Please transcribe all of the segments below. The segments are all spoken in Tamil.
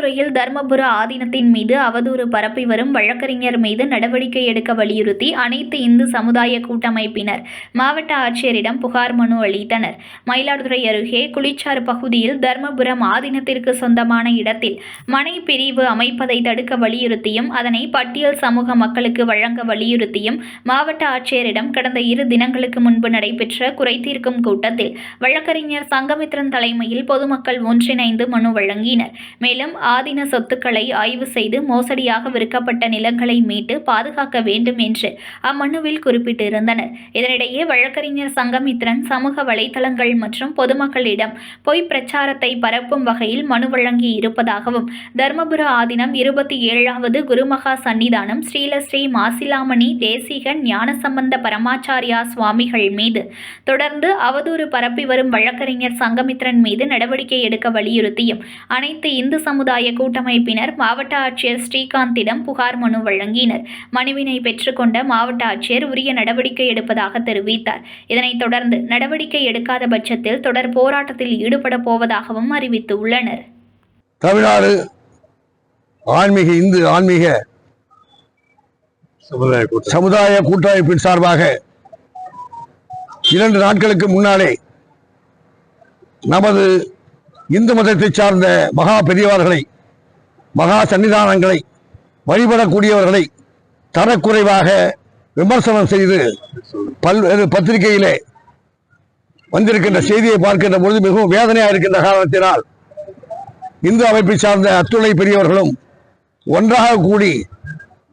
மயிலாடுதுறையில் தர்மபுர ஆதீனத்தின் மீது அவதூறு பரப்பி வரும் வழக்கறிஞர் மீது நடவடிக்கை எடுக்க வலியுறுத்தி அனைத்து இந்து சமுதாய கூட்டமைப்பினர் மாவட்ட ஆட்சியரிடம் புகார் மனு அளித்தனர். மயிலாடுதுறை அருகே குளிச்சாறு பகுதியில் தர்மபுரம் ஆதீனத்திற்கு சொந்தமான இடத்தில் மனை பிரிவு அமைப்பதை தடுக்க வலியுறுத்தியும் அதனை பட்டியல் சமூக மக்களுக்கு வழங்க வலியுறுத்தியும் மாவட்ட ஆட்சியரிடம் கடந்த இரு தினங்களுக்கு முன்பு நடைபெற்ற குறைதீர்க்கும் கூட்டத்தில் வழக்கறிஞர் சங்கமித்ரன் தலைமையில் பொதுமக்கள் ஒன்றிணைந்து மனு வழங்கினர். மேலும் ஆதீன சொத்துக்களை ஆய்வு செய்து மோசடியாக விற்கப்பட்ட நிலங்களை மீட்டு பாதுகாக்க வேண்டும் என்று அம்மனுவில் குறிப்பிட்டிருந்தனர். இதனிடையே வழக்கறிஞர் சங்கமித்ரன் சமூக வலைதளங்கள் மற்றும் பொதுமக்களிடம் பொய் பிரச்சாரத்தை பரப்பும் வகையில் மனு வழங்கி இருப்பதாகவும் தர்மபுர ஆதீனம் இருபத்தி ஏழாவது குருமகா சன்னிதானம் ஸ்ரீலஸ்ரீ மாசிலாமணி தேசிகன் ஞானசம்பந்த பரமாச்சாரியா சுவாமிகள் மீது தொடர்ந்து அவதூறு பரப்பி வரும் வழக்கறிஞர் சங்கமித்ரன் மீது நடவடிக்கை எடுக்க வலியுறுத்தியும் அனைத்து இந்து சமுதாய கூட்டமைப்பினர் மாவட்ட ஆட்சியர் ஸ்ரீகாந்திடம் புகார் மனு வழங்கினர். மனுவினை பெற்றுக்கொண்ட மாவட்ட ஆட்சியர் உரிய நடவடிக்கை எடுப்பதாக தெரிவித்தார். இதனைத் தொடர்ந்து நடவடிக்கை எடுக்காத பட்சத்தில் தொடர் போராட்டத்தில் ஈடுபட போவதாகவும் அறிவித்துள்ளனர். தமிழ்நாடு ஆன்மீக இந்து ஆன்மீக சமுதாய கூட்டமைப்பின் சார்பாக இரண்டு நாட்களுக்கு முன்னாலே நமது இந்து மதத்தை சார்ந்த மகா பெரியவர்களை மகா சன்னிதானங்களை வழிபடக்கூடியவர்களை தரக்குறைவாக விமர்சனம் செய்து பல்வேறு பத்திரிகையிலே வந்திருக்கின்ற செய்தியை பார்க்கின்ற பொழுது மிகவும் வேதனையாக இருக்கின்ற காரணத்தினால் இந்து அமைப்பை சார்ந்த அத்துணை பெரியவர்களும் ஒன்றாக கூடி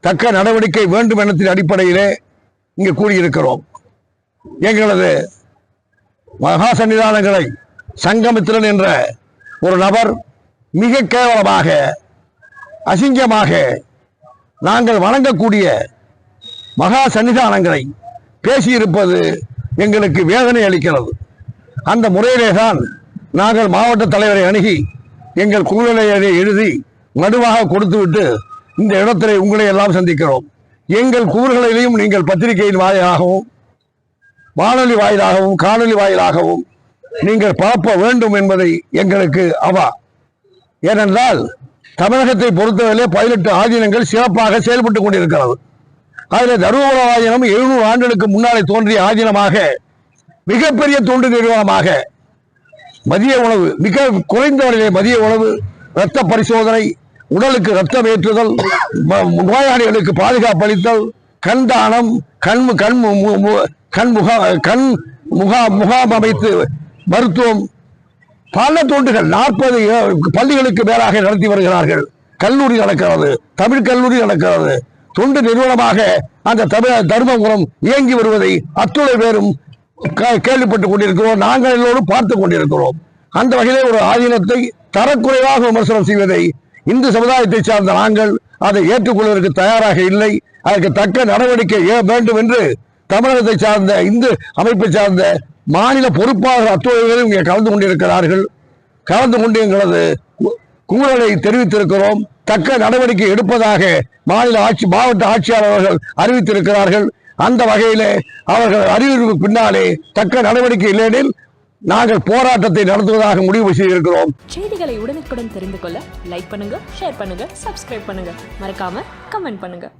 தக்க நடவடிக்கை வேண்டும் எண்ணத்தின் அடிப்படையிலே இங்கே கூடியிருக்கிறோம். எங்களது மகா சன்னிதானங்களை சங்கமித்திரன் என்ற ஒரு நபர் மிக கேவலமாக அசிங்கமாக நாங்கள் வணங்கக்கூடிய மகா சன்னிதானங்களை பேசியிருப்பது எங்களுக்கு வேதனை அளிக்கிறது. அந்த முறையிலே தான் நாங்கள் மாவட்ட தலைவரை அணுகி எங்கள் குழுநிலையை எழுதி மனுவாக கொடுத்துவிட்டு இந்த இடத்திலே உங்களை எல்லாம் சந்திக்கிறோம். எங்கள் கூறுகளிலையும் நீங்கள் பத்திரிகையின் வாயிலாகவும் வானொலி வாயிலாகவும் காணொலி வாயிலாகவும் நீங்கள் பரப்ப வேண்டும் என்பதை எங்களுக்கு அவா. ஏனென்றால் தமிழகத்தை பொறுத்தவரையிலே பதினெட்டு ஆதீனங்கள் சிறப்பாக செயல்பட்டுக் கொண்டிருக்கிறது. அதில் தருமபுர ஆதீனம் எழுநூறு ஆண்டுகளுக்கு முன்னாலே தோன்றிய ஆதீனமாக மிகப்பெரிய தொண்டு நிறுவனமாக மதிய உணவு மிக குறைந்த வரையிலே மதிய உணவு இரத்த பரிசோதனை உடலுக்கு ரத்தம் ஏற்றுதல் நோயாளிகளுக்கு பாதுகாப்பு அளித்தல் கண் தானம் கண் மு- கண் கண் முகா கண் முகா முகாம் அமைத்து மருத்துவம் பல தொண்டுகள் நாற்பது பள்ளிகளுக்கு மேலாக நடத்தி வருகிறார்கள். கல்லூரி நடக்கிறது தமிழ் கல்லூரி நடக்கிறது. தொண்டு நிறுவனமாக அந்த தமிழ் தர்மபுரம் இயங்கி வருவதை அத்துணை பேரும் கே- கேள்விப்பட்டுக் கொண்டிருக்கிறோம். நாங்கள் எல்லோரும் பார்த்து கொண்டிருக்கிறோம். அந்த வகையிலே ஒரு ஆதீனத்தை தரக்குறைவாக விமர்சனம் செய்வதை இந்து சமுதாயத்தை சார்ந்த நாங்கள் அதை ஏற்றுக்கொள்வதற்கு தயாராக இல்லை. அதற்கு தக்க நடவடிக்கை ஏ வேண்டும் என்று தமிழகத்தை சார்ந்த இந்து அமைப்பை சார்ந்த மாநில பொறுப்பாளர் அத்துறைகளும் இங்கே கலந்து கொண்டிருக்கிறார்கள். கலந்து கொண்டு எங்களது கு- குமுறலை தெரிவித்திருக்கிறோம். தக்க நடவடிக்கை எடுப்பதாக மாநில ஆட்சி மாவட்ட ஆட்சியாளர் அவர்கள் அறிவித்திருக்கிறார்கள். அந்த வகையிலே அவர்கள் அறிவிப்பு பின்னாலே தக்க நடவடிக்கை இல்லையெனில் நாங்கள் போராட்டத்தை நடத்துவதாக முடிவு செய்திருக்கிறோம். செய்திகளை உடனுக்குடன் தெரிந்து கொள்ள லைக் பண்ணுங்க ஷேர் பண்ணுங்க சப்ஸ்கிரைப் பண்ணுங்க. மறக்காம கமெண்ட் பண்ணுங்க.